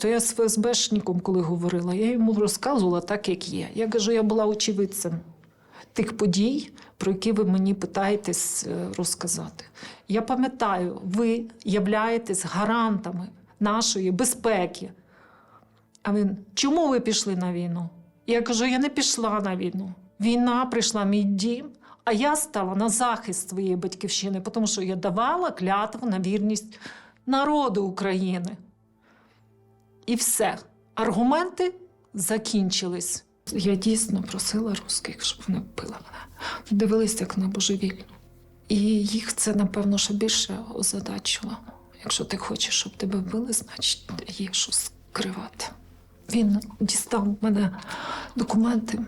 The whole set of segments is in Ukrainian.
То я з ФСБшником, коли говорила, я йому розказувала так, як є. Я кажу, я була очевидцем тих подій, про які ви мені питаєтесь е, розказати. Я пам'ятаю, ви являєтесь гарантами нашої безпеки. А він, чому ви пішли на війну? Я кажу, я не пішла на війну. Війна прийшла в мій дім, а я стала на захист своєї батьківщини, тому що я давала клятву на вірність народу України. І все. Аргументи закінчились. Я дійсно просила русських, щоб вони вбили мене. Дивились як на божевільну. І їх це, напевно, ще більше озадачило. Якщо ти хочеш, щоб тебе вбили, значить є що скривати. Він дістав мене документи,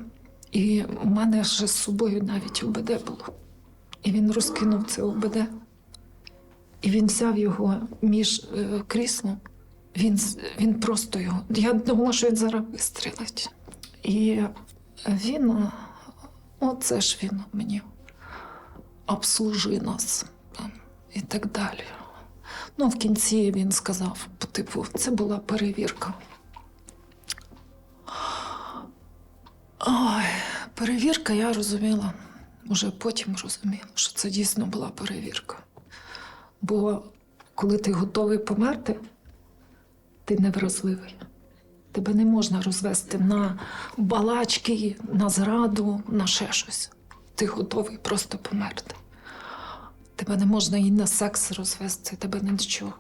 і в мене ще з собою навіть ОБД було. І він розкинув це ОБД. І він взяв його між е, кріслом. Він, він просто його. Я думала, що він зараз вистрілить. І він, оце ж він мені обслужи нас і так далі. Ну, в кінці він сказав, типу, це була перевірка. Ой, перевірка, я розуміла. Уже потім розуміла, що це дійсно була перевірка. Бо коли ти готовий померти, ти невразливий. Тебе не можна розвести на балачки, на зраду, на ще щось. Ти готовий просто померти. Тебе не можна і на секс розвести, тебе на нічого.